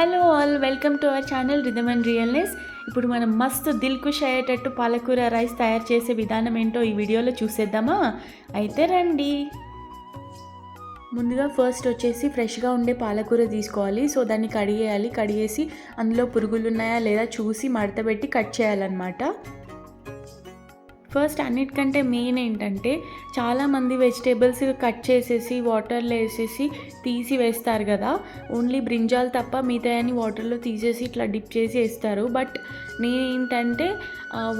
Hello all welcome to our channel rhythm and realness. ఇప్పుడు మనం మస్తు దిల్ ఖుష్ అయ్యేటట్టు పాలకూర రైస్ తయారు చేసే విధానం ఏంటో ఈ వీడియోలో చూసేద్దామా? అయితే రండి. ముందుగా ఫస్ట్ వచ్చేసి ఫ్రెష్గా ఉండే పాలకూర తీసుకోవాలి. సో దాన్ని కడిగేయాలి. కడిగేసి అందులో పురుగులు ఉన్నాయా లేదా చూసి మడతపెట్టి కట్ చేయాలన్నమాట. ఫస్ట్ అన్నిటికంటే మెయిన్ ఏంటంటే చాలామంది వెజిటేబుల్స్ కట్ చేసేసి వాటర్లో వేసేసి తీసి వేస్తారు కదా. ఓన్లీ బ్రింజాల్ తప్ప మిగతా అని వాటర్లో తీసేసి ఇట్లా డిప్ చేసి వేస్తారు. బట్ నేనేంటంటే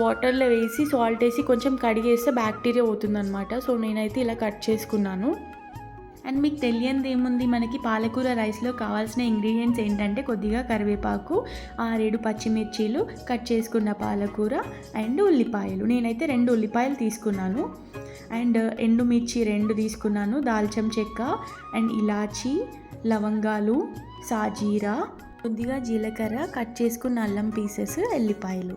వాటర్లో వేసి సాల్ట్ వేసి కొంచెం కడిగేస్తే బ్యాక్టీరియా పోతుందనమాట సో నేనైతే ఇలా కట్ చేసుకున్నాను. అండ్ మీకు తెలియంది ఏముంది? మనకి పాలకూర రైస్లో కావాల్సిన ఇంగ్రీడియంట్స్ ఏంటంటే కొద్దిగా కరివేపాకు ఆరేడు పచ్చిమిర్చీలు కట్ చేసుకున్న పాలకూర అండ్ ఉల్లిపాయలు. నేనైతే రెండు ఉల్లిపాయలు తీసుకున్నాను. అండ్ ఎండుమిర్చి రెండు తీసుకున్నాను. దాల్చం చెక్క అండ్ ఇలాచి లవంగాలు సాజీరా కొద్దిగా జీలకర్ర కట్ చేసుకున్న అల్లం పీసెస్ ఎల్లిపాయలు.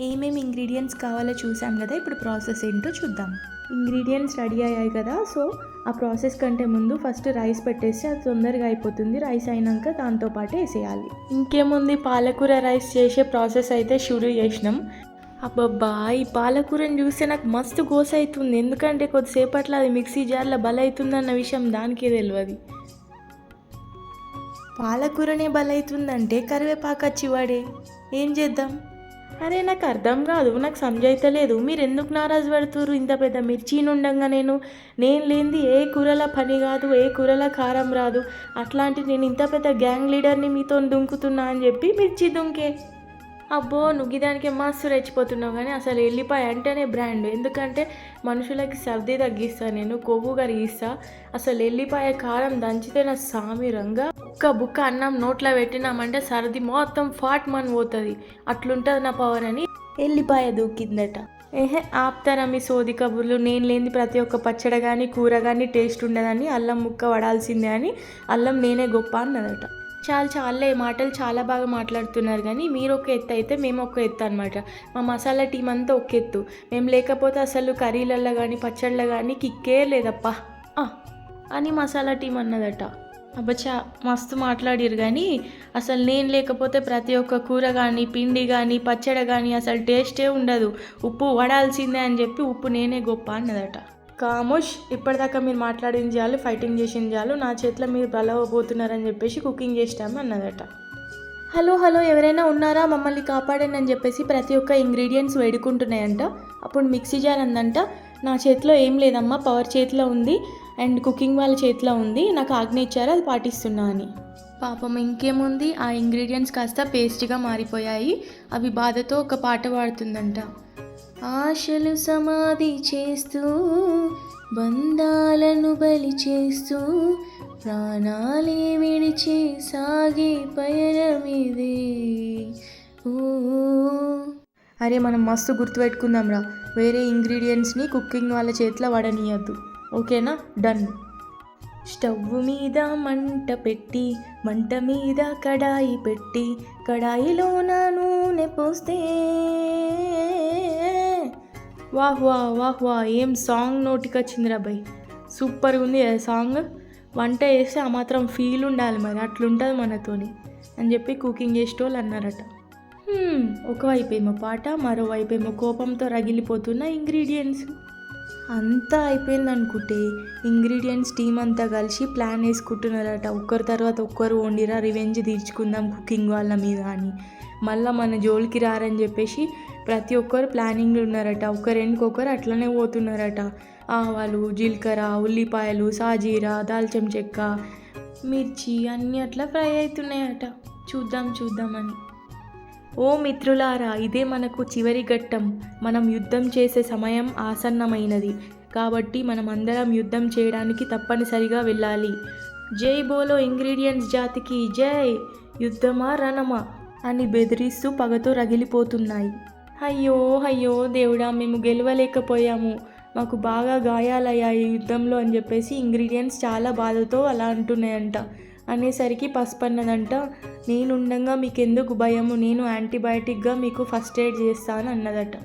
ఏమేమి ఇంగ్రీడియంట్స్ కావాలో చూసాం కదా? ఇప్పుడు ప్రాసెస్ ఏంటో చూద్దాం. ఇంగ్రీడియంట్స్ రెడీ అయ్యాయి కదా? సో ఆ ప్రాసెస్ కంటే ముందు ఫస్ట్ రైస్ పెట్టేసి అది తొందరగా అయిపోతుంది. రైస్ అయినాక దాంతో పాటు వేసేయాలి. ఇంకేముంది? పాలకూర రైస్ చేసే ప్రాసెస్ అయితే షురూ చేసినాం. అబ్బబ్బా ఈ పాలకూరని చూస్తే నాకు మస్తు గోస అవుతుంది ఎందుకంటే కొద్దిసేపట్లో అది మిక్సీ జార్లో బలవుతుందన్న విషయం దానికే తెలియదు పాలకూరనే బలవుతుందంటే కరివేపాకు వచ్చి వాడే. ఏం చేద్దాం? అరే నాకు అర్థం కాదు నాకు సంజైతలేదు మీరు ఎందుకు నారాజు పెడుతురు ఇంత పెద్ద మిర్చిని ఉండంగా నేను నేను లేనిది ఏ కూరల పని కాదు ఏ కూరల కారం రాదు. అట్లాంటి నేను ఇంత పెద్ద గ్యాంగ్ లీడర్ని మీతో దుంకుతున్నా అని చెప్పి మిర్చి దుంకే. అబ్బో నువ్వు దానికి మస్తు రెచ్చిపోతున్నావు కానీ అసలు ఎల్లిపాయ అంటేనే బ్రాండ్. ఎందుకంటే మనుషులకి సర్ది తగ్గిస్తా నేను కొవ్వు కరిగిస్తా. అసలు ఎల్లిపాయ కారం దంచితే నా సామిరంగా ఒక్క బుక్క అన్నం నోట్లో పెట్టినామంటే సర్ది మొత్తం ఫాట్ మన్ పోతుంది. అట్లుంటుంది నా పవర్ అని ఎల్లిపాయ దూకిందట. ఏహే ఆప్తారా మీ సోది కబుర్లు? నేను లేని ప్రతి ఒక్క పచ్చడి కానీ కూర కానీ టేస్ట్ ఉండదని అల్లం ముక్క పడాల్సిందే అని అల్లం నేనే గొప్ప అన్నదట. చాలా చాలే మాటలు చాలా బాగా మాట్లాడుతున్నారు కానీ మీరు ఒక ఎత్తు అయితే మేము ఒక ఎత్తు అనమాట మా మసాలా టీం అంతా ఒక ఎత్తు. మేము లేకపోతే అసలు కర్రీలల్లో కానీ పచ్చళ్ళ కానీ కిక్కే లేదప్పా. అని మసాలా టీం అన్నదట. అబ్బచ్చా మస్తు మాట్లాడిరు కానీ అసలు నేను లేకపోతే ప్రతి ఒక్క కూర కానీ పిండి కానీ పచ్చడి కానీ అసలు టేస్టే ఉండదు. ఉప్పు వడాల్సిందే అని చెప్పి ఉప్పు నేనే గొప్ప అన్నదట. కామోష్ ఇప్పటిదాకా మీరు మాట్లాడింది చాలు ఫైటింగ్ చేసింది చాలు నా చేతిలో మీరు బలవబోతున్నారని చెప్పేసి కుకింగ్ చేసినాము అన్నదట. హలో హలో ఎవరైనా ఉన్నారా? మమ్మల్ని కాపాడండి అని చెప్పేసి ప్రతి ఒక్క ఇంగ్రీడియంట్స్ వేడుకుంటున్నాయంట. అప్పుడు మిక్సీ జార్ అందంట. నా చేతిలో ఏం లేదమ్మా పవర్ చేతిలో ఉంది అండ్ కుకింగ్ వాళ్ళ చేతిలో ఉంది. నాకు ఆజ్ఞ ఇచ్చారు అది పాటిస్తున్నా అని. పాపం ఇంకేముంది? ఆ ఇంగ్రీడియంట్స్ కాస్త పేస్ట్గా మారిపోయాయి. అవి బాధతో ఒక పాట పాడుతుందంట. ఆశలు సమాధి చేస్తూ బంధాలను బలి చేస్తూ ప్రాణాలే విడిచి సాగే పయనమిదే ఓ అరే మనం మస్తు గుర్తుపెట్టుకుందాంరా వేరే ఇంగ్రీడియంట్స్ని కుకింగ్ వాళ్ళ చేతిలో వడనీయద్దు. ఓకేనా? డన్. స్టవ్ మీద మంట పెట్టి మంట మీద కడాయి పెట్టి కడాయిలో నా నూనె పోస్తే వాహ్ వాహ్ వాహ్ వా ఏం సాంగ్ నోటికి వచ్చిందిరా బై. సూపర్గా ఉంది ఆ సాంగ్ వంట చేస్తే ఆ మాత్రం ఫీల్ ఉండాలి మరి అట్లుంటుంది మనతోని అని చెప్పి కుకింగ్ చేసేటోళ్ళు అన్నారట. హ్మ్, ఒకవైపు ఏమో పాట మరోవైపు ఏమో కోపంతో రగిలిపోతున్న ఇంగ్రీడియంట్స్ అంతా అయిపోయింది అనుకుంటే ఇంగ్రీడియంట్స్ టీం అంతా కలిసి ప్లాన్ వేసుకుంటున్నారట. ఒక్కరి తర్వాత ఒక్కరు వండిరా రివెంజ్ తీర్చుకుందాం కుకింగ్ వాళ్ళ మీద అని. మళ్ళీ మన జోలికి రారని చెప్పేసి ప్రతి ఒక్కరు ప్లానింగ్లు ఉన్నారట. ఇంకొకరు అట్లనే పోతున్నారట. ఆవాలు జీలకర్ర ఉల్లిపాయలు సాజీరా దాల్చం చెక్క మిర్చి అన్నీ అట్లా ఫ్రై అవుతున్నాయట చూద్దాం చూద్దామని ఓ మిత్రులారా ఇదే మనకు చివరి ఘట్టం. మనం యుద్ధం చేసే సమయం ఆసన్నమైనది. కాబట్టి మనం అందరం యుద్ధం చేయడానికి తప్పనిసరిగా వెళ్ళాలి. జై బోలో ఇంగ్రీడియంట్స్ జాతికి జై. యుద్ధమా రణమా అని బెదిరిస్తూ పగతో రగిలిపోతున్నాయి. అయ్యో అయ్యో దేవుడా మేము గెలవలేకపోయాము. మాకు బాగా గాయాలయ్యాయి యుద్ధంలో అని చెప్పేసి ఇంగ్రీడియంట్స్ చాలా బాధతో అలా అంటున్నాయంట. అనేసరికి పసుపన్నదంట. నేనుండగా మీకెందుకు భయము? నేను యాంటీబయాటిక్గా మీకు ఫస్ట్ ఎయిడ్ చేస్తాను అన్నదట.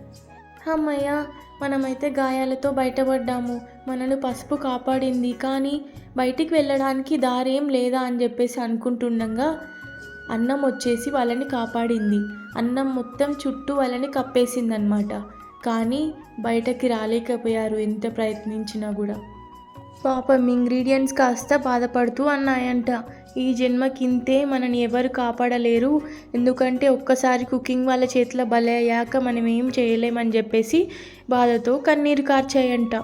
అమ్మయ్య మనమైతే గాయాలతో బయటపడ్డాము. మనను పసుపు కాపాడింది. కానీ బయటికి వెళ్ళడానికి దారి ఏం లేదా అని చెప్పేసి అనుకుంటుండగా అన్నం వచ్చేసి వాళ్ళని కాపాడింది. అన్నం మొత్తం చుట్టూ వాళ్ళని కప్పేసిందనమాట కానీ బయటకి రాలేకపోయారు ఎంత ప్రయత్నించినా కూడా. పాపం ఇంగ్రీడియంట్స్ కాస్త బాధపడుతూ అన్నాయంట. ఈ జన్మకింతే మనని ఎవరు కాపాడలేరు. ఎందుకంటే ఒక్కసారి కుకింగ్ వాళ్ళ చేతిలో బలే అయ్యాక మనం ఏం చేయలేమని చెప్పేసి బాధతో కన్నీరు కార్చాయంట.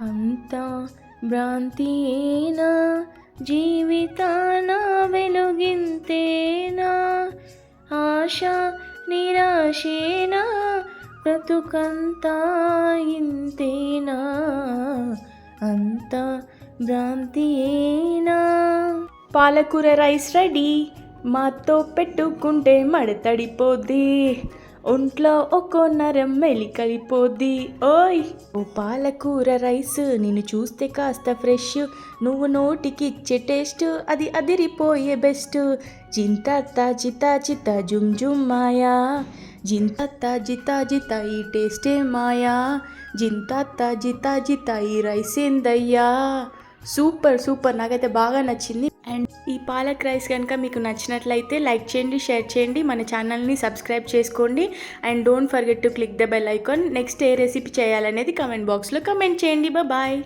అంతా భ్రాంతియేనా? జీవితాన వెలుగింతేనా? ఆశ నిరాశేనా? బ్రతుకంతా ఇంతేనా? అంతా భ్రాంతియేనా? పాలకూర రైస్ రెడీ మాతో పెట్టుకుంటే మడతడిపోద్ది. ఒంట్లో ఒక్కో నరం మెలికలిపోద్ది. ఓయ్! ఓ పాలకూర రైస్ నిన్ను చూస్తే కాస్త ఫ్రెష్. నువ్వు నోటికి ఇచ్చే టేస్ట్ అది అదిరిపోయే బెస్ట్. జింత చితా చిత జుమ్ జుమ్ మాయా. జింతత్తా జితా జిత ఈ టేస్టే మాయా. జింత జితా జిత ఈ రైస్ ఏందయ్యా సూపర్ సూపర్. నాకైతే బాగా నచ్చింది. ఈ పాలక్ రైస్ కనుక మీకు నచ్చినట్లయితే లైక్ చేయండి షేర్ చేయండి మన ఛానల్ని సబ్స్క్రైబ్ చేసుకోండి. And don't forget to click the bell icon. Next A recipe చేయాలనేది కమెంట్ బాక్స్లో కమెంట్ చేయండి. బాయ్